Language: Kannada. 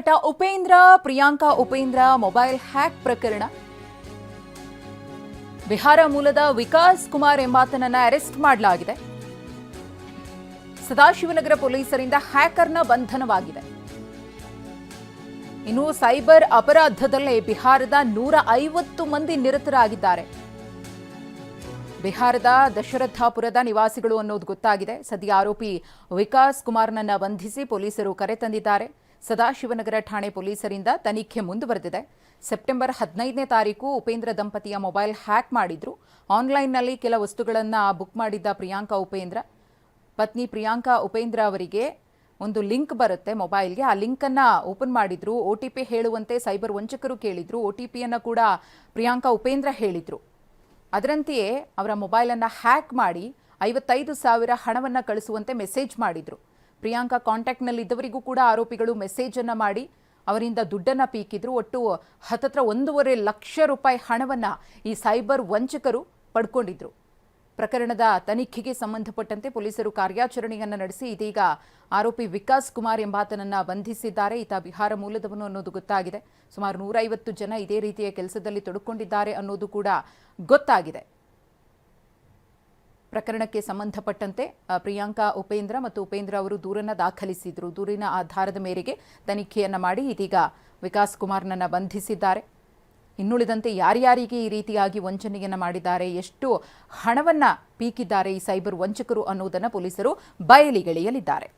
ನಟ ಉಪೇಂದ್ರ, ಪ್ರಿಯಾಂಕಾ, ಉಪೇಂದ್ರ ಮೊಬೈಲ್ ಹ್ಯಾಕ್ ಪ್ರಕರಣ. ಬಿಹಾರ ಮೂಲದ ವಿಕಾಸ್ ಕುಮಾರ್ ಎಂಬಾತನನ್ನ ಅರೆಸ್ಟ್ ಮಾಡಲಾಗಿದೆ. ಸದಾಶಿವನಗರ ಪೊಲೀಸರಿಂದ ಹ್ಯಾಕರ್ನ ಬಂಧನವಾಗಿದೆ. ಇನ್ನು ಸೈಬರ್ ಅಪರಾಧದಲ್ಲೇ ಬಿಹಾರದ ನೂರ ಐವತ್ತು ಮಂದಿ ನಿರತರಾಗಿದ್ದಾರೆ. ಬಿಹಾರದ ದಶರಥಾಪುರದ ನಿವಾಸಿಗಳು ಅನ್ನೋದು ಗೊತ್ತಾಗಿದೆ. ಸದ್ಯ ಆರೋಪಿ ವಿಕಾಸ್ ಕುಮಾರ್ನನ್ನ ಬಂಧಿಸಿ ಪೊಲೀಸರು ಕರೆ ತಂದಿದ್ದಾರೆ. ಸದಾಶಿವನಗರ ಠಾಣೆ ಪೊಲೀಸರಿಂದ ತನಿಖೆ ಮುಂದುವರೆದಿದೆ. ಸೆಪ್ಟೆಂಬರ್ ಹದಿನೈದನೇ ತಾರೀಕು ಉಪೇಂದ್ರ ದಂಪತಿಯ ಮೊಬೈಲ್ ಹ್ಯಾಕ್ ಮಾಡಿದ್ರು. ಆನ್ಲೈನ್ನಲ್ಲಿ ಕೆಲ ವಸ್ತುಗಳನ್ನು ಬುಕ್ ಮಾಡಿದ್ದ ಪ್ರಿಯಾಂಕಾ ಉಪೇಂದ್ರ. ಪತ್ನಿ ಪ್ರಿಯಾಂಕಾ ಉಪೇಂದ್ರ ಅವರಿಗೆ ಒಂದು ಲಿಂಕ್ ಬರುತ್ತೆ ಮೊಬೈಲ್ಗೆ. ಆ ಲಿಂಕನ್ನು ಓಪನ್ ಮಾಡಿದ್ರು. ಒ ಟಿ ಪಿ ಹೇಳುವಂತೆ ಸೈಬರ್ ವಂಚಕರು ಕೇಳಿದ್ರು. ಒ ಟಿ ಪಿಯನ್ನು ಕೂಡ ಪ್ರಿಯಾಂಕಾ ಉಪೇಂದ್ರ ಹೇಳಿದ್ರು. ಅದರಂತೆಯೇ ಅವರ ಮೊಬೈಲನ್ನು ಹ್ಯಾಕ್ ಮಾಡಿ ಐವತ್ತೈದು ಸಾವಿರ ಹಣವನ್ನು ಕಳಿಸುವಂತೆ ಮೆಸೇಜ್ ಮಾಡಿದ್ರು. ಪ್ರಿಯಾಂಕಾ ಕಾಂಟ್ಯಾಕ್ಟ್ನಲ್ಲಿದ್ದವರಿಗೂ ಕೂಡ ಆರೋಪಿಗಳು ಮೆಸೇಜನ್ನು ಮಾಡಿ ಅವರಿಂದ ದುಡ್ಡನ್ನು ಪೀಕಿದ್ರು. ಒಟ್ಟು ಹತ್ತತ್ರ ಒಂದೂವರೆ ಲಕ್ಷ ರೂಪಾಯಿ ಹಣವನ್ನು ಈ ಸೈಬರ್ ವಂಚಕರು ಪಡ್ಕೊಂಡಿದ್ರು. ಪ್ರಕರಣದ ತನಿಖೆಗೆ ಸಂಬಂಧಪಟ್ಟಂತೆ ಪೊಲೀಸರು ಕಾರ್ಯಾಚರಣೆಯನ್ನು ನಡೆಸಿ ಇದೀಗ ಆರೋಪಿ ವಿಕಾಸ್ ಕುಮಾರ್ ಎಂಬಾತನನ್ನ ಬಂಧಿಸಿದ್ದಾರೆ. ಈತ ಬಿಹಾರ ಮೂಲದವನು ಅನ್ನೋದು ಗೊತ್ತಾಗಿದೆ. ಸುಮಾರು ನೂರೈವತ್ತು ಜನ ಇದೇ ರೀತಿಯ ಕೆಲಸದಲ್ಲಿ ತೊಡಕೊಂಡಿದ್ದಾರೆ ಅನ್ನೋದು ಕೂಡ ಗೊತ್ತಾಗಿದೆ. ಪ್ರಕರಣಕ್ಕೆ ಸಂಬಂಧಪಟ್ಟಂತೆ ಪ್ರಿಯಾಂಕಾ, ಉಪೇಂದ್ರ ಮತ್ತು ಉಪೇಂದ್ರ ಅವರು ದೂರನ್ನು ದಾಖಲಿಸಿದ್ರು. ದೂರಿನ ಆಧಾರದ ಮೇರೆಗೆ ತನಿಖೆಯನ್ನು ಮಾಡಿ ಇದೀಗ ವಿಕಾಸ್ ಕುಮಾರ್ನನ್ನು ಬಂಧಿಸಿದ್ದಾರೆ. ಇನ್ನುಳಿದಂತೆ ಯಾರ್ಯಾರಿಗೆ ಈ ರೀತಿಯಾಗಿ ವಂಚನೆಯನ್ನು ಮಾಡಿದ್ದಾರೆ, ಎಷ್ಟು ಹಣವನ್ನು ಪೀಕಿದ್ದಾರೆ ಈ ಸೈಬರ್ ವಂಚಕರು ಅನ್ನುವುದನ್ನು ಪೊಲೀಸರು ಬಯಲಿಗೆಳೆಯಲಿದ್ದಾರೆ.